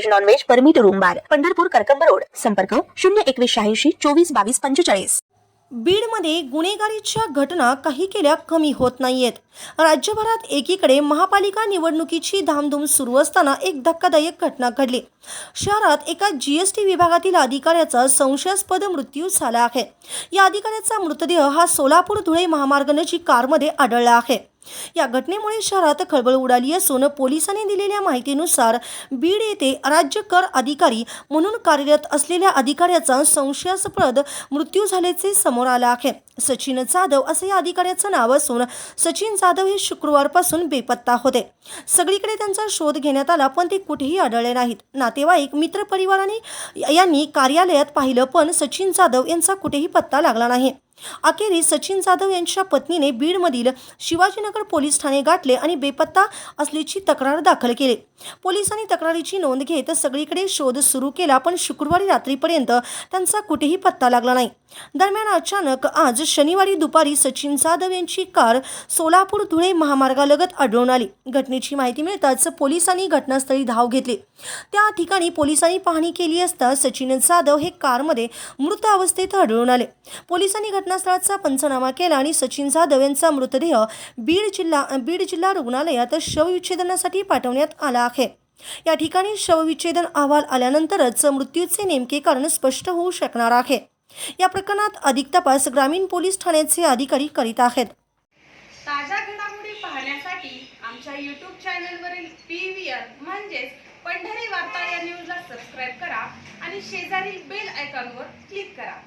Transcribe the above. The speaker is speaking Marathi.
veg non veg permit room bar Pandharpur Karkamb road. संपर्क शून्य एकवीस शहाऐंशी चोवीस बावीस पंचेचाळीस. बीडमध्ये गुन्हेगारीच्या घटना काही केल्या कमी होत नाहीयेत. राज्यभरात एकीकडे महापालिका निवडणुकीची धामधूम सुरू असताना एक धक्कादायक घटना घडली. शहरात एका जी एस टी विभागातील अधिकाऱ्याचा संशयास्पद मृत्यू झाला आहे. या अधिकाऱ्याचा मृतदेह हा सोलापूर धुळे महामार्गनजीक कारमध्ये आढळला आहे. या घटनेमुळे शहरात खळबळ उडाली असून पोलिसांनी दिलेल्या माहितीनुसार बीड येथे राज्य कर अधिकारी म्हणून कार्यरत असलेल्या अधिकाऱ्याचा संशयास्पद मृत्यू झाल्याचे समोर आलं आहे. सचिन जाधव असं या अधिकाऱ्याचं नाव असून सचिन जाधव हे शुक्रवारपासून बेपत्ता होते. सगळीकडे त्यांचा शोध घेण्यात आला पण ते कुठेही आढळले नाहीत. नातेवाईक मित्रपरिवाराने यांनी कार्यालयात पाहिलं पण सचिन जाधव यांचा कुठेही पत्ता लागला नाही. अखेरीस सचिन जाधव यांच्या पत्नीने बीडमधील शिवाजीनगर पोलीस ठाणे गाठले आणि बेपत्ता असल्याची तक्रार दाखल केली. पोलिसांनी तक्रारीची नोंद घेत सगळीकडे शोध सुरू केला पण शुक्रवारी रात्रीपर्यंत त्यांचा कुठेही पत्ता लागला नाही. दरम्यान अचानक आज शनिवारी दुपारी सचिन जाधव यांची कार सोलापूर धुळे महामार्गालगत आढळून आली. घटनेची माहिती मिळताच पोलिसांनी घटनास्थळी धाव घेतली. त्या ठिकाणी पोलिसांनी पाहणी केली असता सचिन जाधव हे कारमध्ये मृत अवस्थेत आढळून आले. पोलिसांनी घटनास्थळाचा पंचनामा केला आणि सचिन जाधव यांचा मृतदेह बीड जिल्हा बीड जिल्हा रुग्णालयात शवविच्छेदनासाठी पाठवण्यात आला आहे. या ठिकाणी शवविच्छेदन अहवाल आल्यानंतरच मृत्यूचे नेमके कारण स्पष्ट होऊ शकणार आहे. या प्रकरणात अधिक तपास ग्रामीण पोलीस ठाण्याचे अधिकारी करीत आहेत. ताज्या घडामोडी पाहण्यासाठी आमच्या यूट्यूब चॅनलवरील पी व्ही आर म्हणजेच पंढरी वार्ता या न्यूजला सबस्क्राईब करा आणि शेजारील बेल आयकॉनवर क्लिक करा.